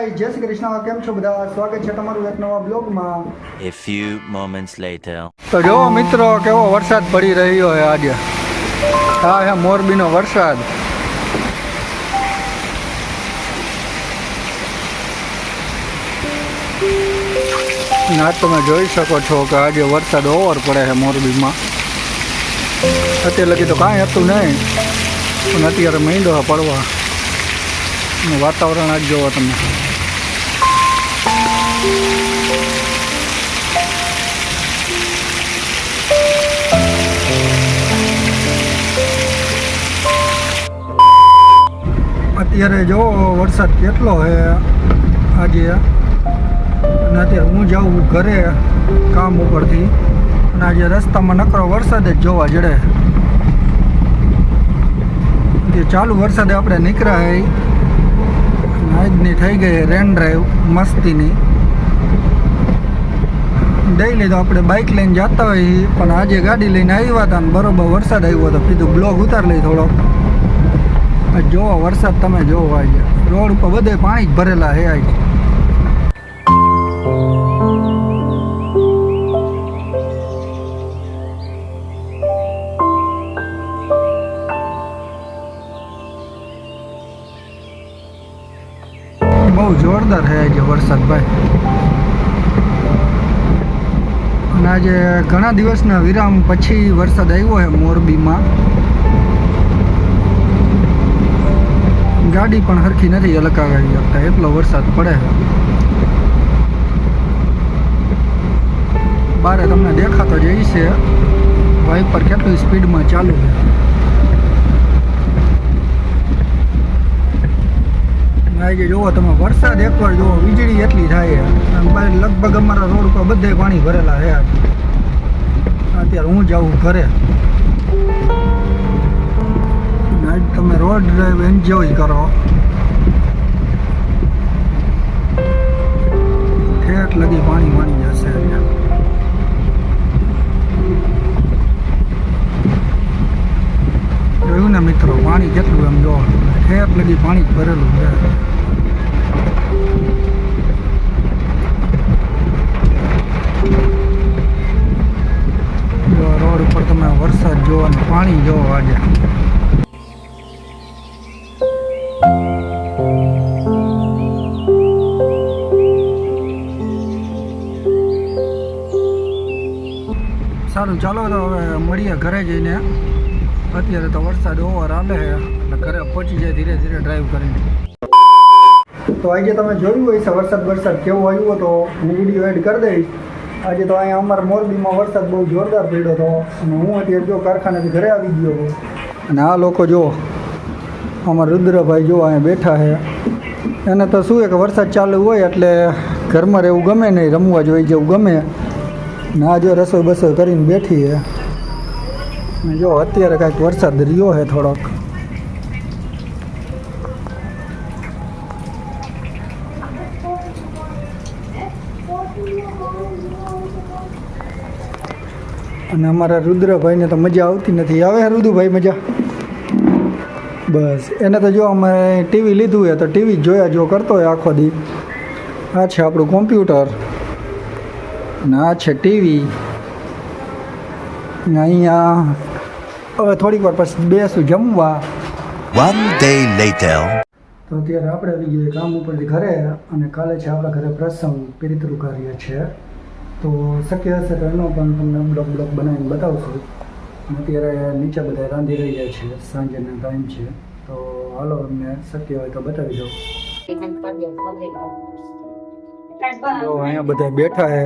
Guys જય શ્રી કૃષ્ણ. કેમ છો બધા? સ્વાગત છે તમારું એક નવા બ્લોગમાં. A few moments later. તો જો મિત્રો કેવો વરસાદ પડી રહ્યો છે આજે? હા હે મોરબીનો વરસાદ. ના તમે જોઈ શકો છો કે આજે વરસાદ ઓવર પડે છે મોરબીમાં. અત્યારે લગી તો કાંઈ હતું નહીં. પણ અત્યારે છે પડવા. અને વાતાવરણ આજ જોવો તમે. અત્યારે જો વરસાદ કેટલો છે આજે. અને અત્યારે હું જાઉં ઘરે કામ ઉપરથી. અને આજે રસ્તામાં નકરો વરસાદ જ જોવા જડે. ચાલુ વરસાદે આપણે નીકળ્યા આજની થઈ ગઈ રેન ડ્રાઈવ મસ્તીની. ડેઈલી તો આપણે બાઇક લઈને જતા હોઈએ પણ આજે ગાડી લઈને આવ્યા હતા ને બરોબર વરસાદ આવ્યો હતો, કીધું બ્લોક ઉતાર લઈ થોડો. જોવો વરસાદ તમે જોવો આજે. રોડ ઉપર બધે પાણી જ ભરેલા હે આજે. બહુ છે આજે વરસાદ અને આજે ઘણા દિવસના વિરામ પછી વરસાદ આવ્યો છે મોરબીમાં. ગાડી પણ હરખી નથી અલકાવી શકતા એટલો વરસાદ પડે છે. બારે તમને દેખાતો જ છે, વાઇપર કેટલી સ્પીડમાં ચાલુ છે. આજે જુઓ તમે વરસાદ એકવાર જુઓ વીજળી એટલી થાય લગભગ અમારા રોડ ઉપર બધે પાણી ભરેલા છે અત્યારે હું જાઉં ઘરે. તમે રોડ ડ્રાઈવ એન્જોય કરો. ઠેઠ લગી પાણી માણી જશે જોયું ને મિત્રો, પાણી કેટલું એમ જો ઠેઠ લગી પાણી ભરેલું છે જો રોડ ઉપર તમે વરસાદ જોવો અને પાણી સારું, ચાલો તો હવે મળીએ ઘરે જઈને. અત્યારે તો વરસાદ ઓવર હાલે છે, એટલે ઘરે પહોંચી જાય ધીરે ધીરે ડ્રાઈવ કરીને. તો આજે તમે જોયું હોય છે વરસાદ વરસાદ કેવો આવ્યો તો હું વીડિયો એડ કરી દઈશ. આજે તો અહીંયા અમારા મોરબીમાં વરસાદ બહુ જોરદાર પડ્યો હતો અને હું અત્યારે જો કારખાનેથી ઘરે આવી ગયો છું. અને આ લોકો જો અમારા રુદ્રભાઈ જો અહીંયા બેઠા છે. એને તો શું એક વરસાદ ચાલુ હોય એટલે ઘરમાં રહેવું ગમે નહીં, રમવા જોઈ જેવું ગમે. ને આ જો રસોઈ બસોઈ કરીને બેઠી છે. જો અત્યારે કાંઈક વરસાદ રહ્યો છે થોડોક. અને અમારા રુદ્રભાઈને તો મજા આવતી નથી. આવે રુદુભાઈ મજા? બસ. એને તો જો અમે ટીવી લીધું હોય તો ટીવી જોયા જો કરતો હોય આખો દી. આ છે આપણું કોમ્પ્યુટર. અને આ છે ટીવી ને અહીંયા હવે થોડીક વાર પછી બેસું જમવા. One day later. તો અત્યારે આપણે આવી ગયા કામ ઉપરથી ઘરે અને કાલે છે આપણા ઘરે પ્રસંગ પિરિતૃ કાર્ય છે. તો શક્ય હશે તો એનો પણ તમને બ્લોક બ્લોક બનાવીને બતાવશું. અત્યારે નીચે બધા રાંધી રહ્યા છે સાંજેનો ટાઈમ છે. તો હાલો અમને શક્ય હોય તો બતાવી દો. અહીંયા બધા બેઠા છે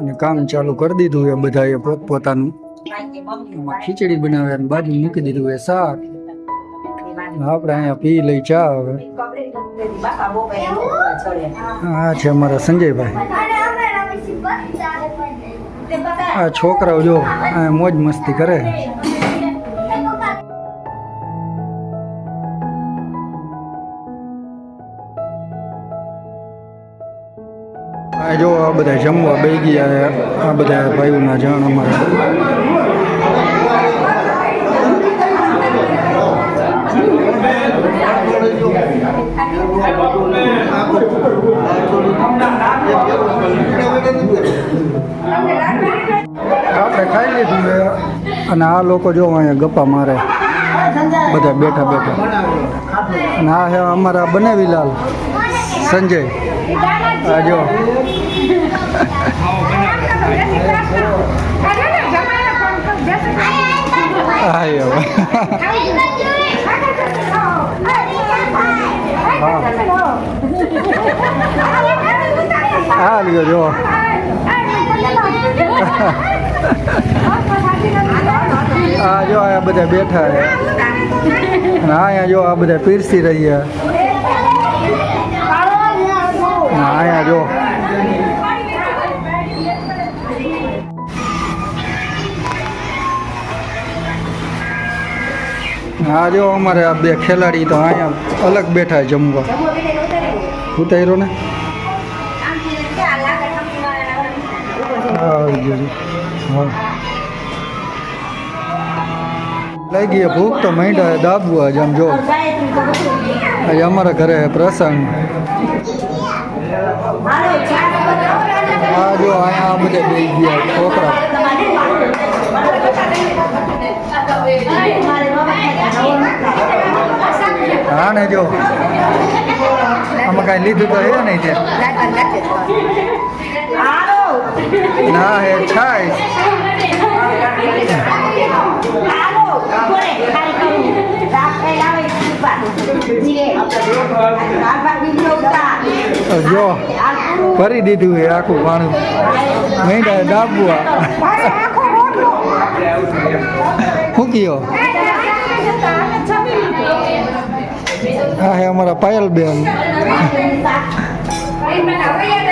અને કામ ચાલુ કરી દીધું એ બધાએ પોતપોતાનું. એમાં ખીચડી બનાવે અને બાજુ મૂકી દીધું એ શાક. આપણે અહીંયા પી લઈ ચા હવે. આ છે અમારા સંજયભાઈ. આ છોકરાઓ જો મોજ મસ્તી કરે. આ જો આ બધા જમવા બે ગયા આ બધા ભાઈઓના જાણ અમારા. આપણે ખાઈ લીધું અને આ લોકો જો અહીંયા ગપ્પા મારે. બધા બેઠા બેઠા. અને આ હે અમારા બનેવીલાલ સંજય. આ જો. હા હવે હા લ્યો જો આ જો આ બધા બેઠા છે અને અહીંયા જો આ બધા પીરસી રહ્યા અને અહીંયા જો આ જો અમારે આ બે ખેલાડી તો અહીંયા અલગ બેઠા છે જમવા ઉતાર્યો ને લઈ ગઈ ભૂખ તો માંડ્યા દાબવું આજે આમ જો. આજે અમારા ઘરે પ્રસંગ. હા જો અહીંયા બધા બે ગયા છોકરા. હા ને જો. આમાં કાંઈ લીધું તો હે નહીં તે ના હે છાય જો ભરી દીધું એ આખું પાણું. માંડ્યા દાબવું શું કયો? હા હે અમારા પાયલબેન. હે